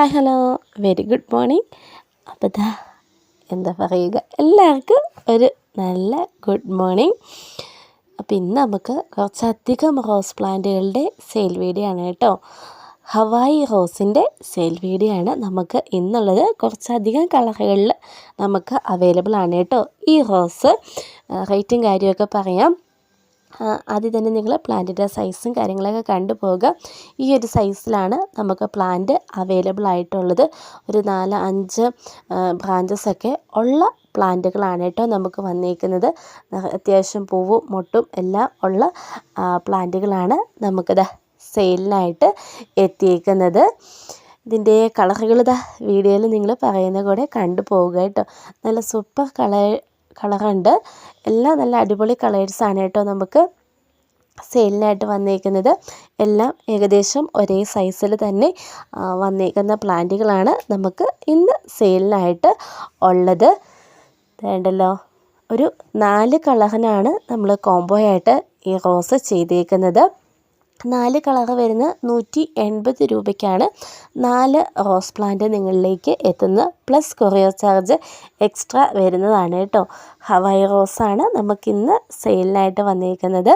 Hi hello very good morning അപ്പോൾ ഇതാ എന്താ പറയുക? എല്ലാവർക്കും ഒരു നല്ല ഗുഡ് മോർണിംഗ് അപ്പോൾ ഇന്ന് നമുക്ക് കുറച്ചധികം റോസ് പ്ലാന്റുകളുടെ സെയിൽ വീഡിയോ ആണ് കേട്ടോ. ഹവായി റോസിന്റെ സെയിൽ വീഡിയോ ആണ് നമുക്ക് ഇന്നുള്ളത്. കുറച്ചധികം കളറുകളിൽ നമുക്ക് അവൈലബിൾ ആണ് കേട്ടോ. ഈ റോസ് റേറ്റും കാര്യമൊക്കെ പറയാം. ആദ്യം തന്നെ നിങ്ങൾ പ്ലാന്റിന്റെ സൈസും കാര്യങ്ങളൊക്കെ കണ്ടു പോകുക ഈ ഒരു സൈസിലാണ് നമുക്ക് പ്ലാന്റ് അവൈലബിൾ ആയിട്ടുള്ളത്. ഒരു നാല് അഞ്ച് ബ്രാഞ്ചസ് ഒക്കെ ഉള്ള പ്ലാന്റുകളാണ് കേട്ടോ നമുക്ക് വന്നേക്കുന്നത്. അത്യാവശ്യം പൂവും മുട്ടും എല്ലാം ഉള്ള പ്ലാന്റുകളാണ് നമുക്കിത് സെയിലിനായിട്ട് എത്തിയേക്കുന്നത്. ഇതിന്റെ കളറുകൾ ഇതാ വീഡിയോയിൽ നിങ്ങൾ പറയുന്ന കൂടെ കണ്ടു പോവുക കേട്ടോ. നല്ല സൂപ്പർ കളർ കളറുണ്ട്. എല്ലാം നല്ല അടിപൊളി കളേഴ്സാണ് കേട്ടോ നമുക്ക് സെയിലിനായിട്ട് വന്നേക്കുന്നത്. എല്ലാം ഏകദേശം ഒരേ സൈസിൽ തന്നെ വന്നേക്കുന്ന പ്ലാന്റുകളാണ് നമുക്ക് ഇന്ന് സെയിലിനായിട്ട് ഉള്ളത്. വേണ്ടല്ലോ ഒരു നാല് കളറിനാണ് നമ്മൾ കോംബോ ആയിട്ട് ഈ റോസ് ചെയ്തേക്കുന്നത്. നാല് കളർ വരുന്ന നൂറ്റി എൺപത് രൂപയ്ക്കാണ് നാല് റോസ് പ്ലാന്റ് നിങ്ങളിലേക്ക് എത്തുന്നത്. പ്ലസ് കൊറിയർ ചാർജ് എക്സ്ട്രാ വരുന്നതാണ് കേട്ടോ. ഹവായി റോസാണ് നമുക്കിന്ന് സെയിലിനായിട്ട് വന്നിരിക്കുന്നത്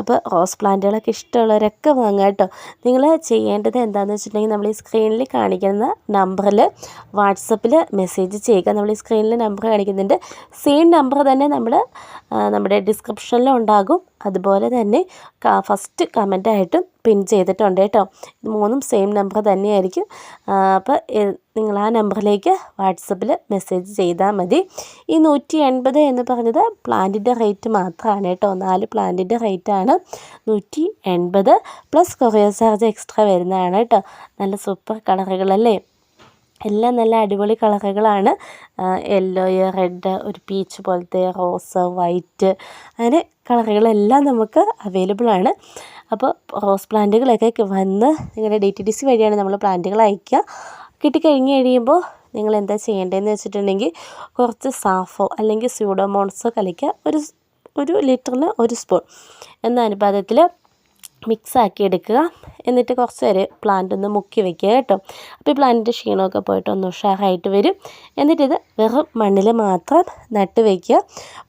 അപ്പോൾ റോസ് പ്ലാന്റുകളൊക്കെ ഇഷ്ടമുള്ളവരൊക്കെ വാങ്ങുക കേട്ടോ. നിങ്ങൾ ചെയ്യേണ്ടത് എന്താണെന്ന് വെച്ചിട്ടുണ്ടെങ്കിൽ നമ്മൾ ഈ സ്ക്രീനിൽ കാണിക്കുന്ന നമ്പറിൽ വാട്സപ്പിൽ മെസ്സേജ് ചെയ്യുക. നമ്മൾ ഈ സ്ക്രീനിൽ നമ്പർ കാണിക്കുന്നുണ്ട്. സെയിം നമ്പർ തന്നെ നമ്മൾ നമ്മുടെ ഡിസ്ക്രിപ്ഷനിലും ഉണ്ടാകും. അതുപോലെ തന്നെ ഫസ്റ്റ് കമന്റായിട്ടും പിൻ ചെയ്തിട്ടുണ്ട് കേട്ടോ. മൂന്നും സെയിം നമ്പർ തന്നെയായിരിക്കും. അപ്പോൾ നിങ്ങൾ ആ നമ്പറിലേക്ക് വാട്സപ്പിൽ മെസ്സേജ് ചെയ്താൽ മതി. ഈ നൂറ്റി എൺപത് എന്ന് പറഞ്ഞത് പ്ലാന്റിന്റെ റേറ്റ് മാത്രമാണ് കേട്ടോ. നാല് പ്ലാന്റിന്റെ റേറ്റാണ് നൂറ്റി എൺപത് പ്ലസ് കൊറിയർ ചാർജ് എക്സ്ട്രാ വരുന്നതാണ് കേട്ടോ. നല്ല സൂപ്പർ കളറുകളല്ലേ എല്ലാം നല്ല അടിപൊളി കളറുകളാണ് യെല്ലോ റെഡ് ഒരു പീച്ച് പോലത്തെ റോസ് വൈറ്റ് അങ്ങനെ കളറുകളെല്ലാം നമുക്ക് അവൈലബിൾ ആണ്. അപ്പോൾ റോസ് പ്ലാന്റുകളൊക്കെ വന്ന് ഇങ്ങനെ ഡി ടി ഡി സി വഴിയാണ് നമ്മൾ പ്ലാന്റുകൾ അയക്കുക. കിട്ടിക്കഴിഞ്ഞ് കഴിയുമ്പോൾ നിങ്ങൾ എന്താ ചെയ്യേണ്ടതെന്ന് വെച്ചിട്ടുണ്ടെങ്കിൽ കുറച്ച് സാഫോ അല്ലെങ്കിൽ സ്യൂഡോമോൺസോ കലയ്ക്കുക ഒരു ഒരു ലിറ്ററിന് ഒരു സ്പൂൺ. എന്ന അനുപാതത്തിൽ മിക്സ് ആക്കി എടുക്കുക എന്നിട്ട് കുറച്ച് നേരം പ്ലാന്റ് ഒന്ന് മുക്കി വെക്കുക കേട്ടോ. അപ്പോൾ ഈ പ്ലാന്റിന്റെ ക്ഷീണമൊക്കെ പോയിട്ട് ഒന്ന് ഉഷാറായിട്ട് വരും. എന്നിട്ടിത് വെറും മണ്ണിൽ മാത്രം നട്ട് വയ്ക്കുക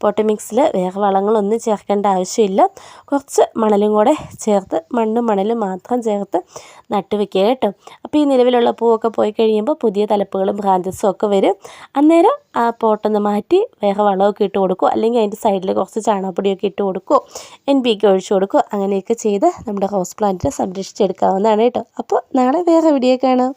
പോട്ട് മിക്സിൽ വേറെ വളങ്ങളൊന്നും ചേർക്കേണ്ട ആവശ്യമില്ല. കുറച്ച് മണലും കൂടെ ചേർത്ത് മണ്ണും മണലും മാത്രം ചേർത്ത് നട്ട് വയ്ക്കുക കേട്ടോ. അപ്പോൾ ഈ നിലവിലുള്ള പൂവൊക്കെ പോയി കഴിയുമ്പോൾ പുതിയ തലപ്പുകളും ബ്രാഞ്ചസും ഒക്കെ വരും. അന്നേരം ആ പോട്ടൊന്ന് മാറ്റി വേറെ വളമൊക്കെ ഇട്ട് കൊടുക്കുക. അല്ലെങ്കിൽ അതിന്റെ സൈഡിൽ കുറച്ച് ചാണകപ്പൊടിയൊക്കെ ഇട്ട് കൊടുക്കുക എൻ പി ഒക്കെ ഒഴിച്ചു കൊടുക്കുക അങ്ങനെയൊക്കെ ചെയ്ത് നമ്മുടെ ഹൗസ് പ്ലാന്റിനെ സംരക്ഷിച്ചെടുക്കാവുന്നതാണ് കേട്ടോ. അപ്പോൾ നാളെ വേറെ വീഡിയോ കാണാം.